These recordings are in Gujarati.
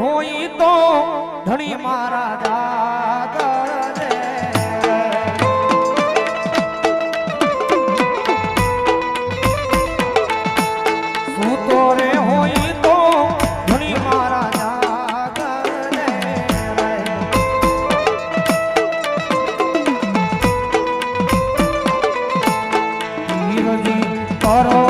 હોય તો ધણી મારા દાદા કરો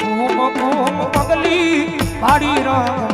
ઘૂમ ઘૂમ પગલી પાડી રંગ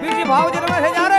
બીજી ભાવ જન્મે છે જ્યારે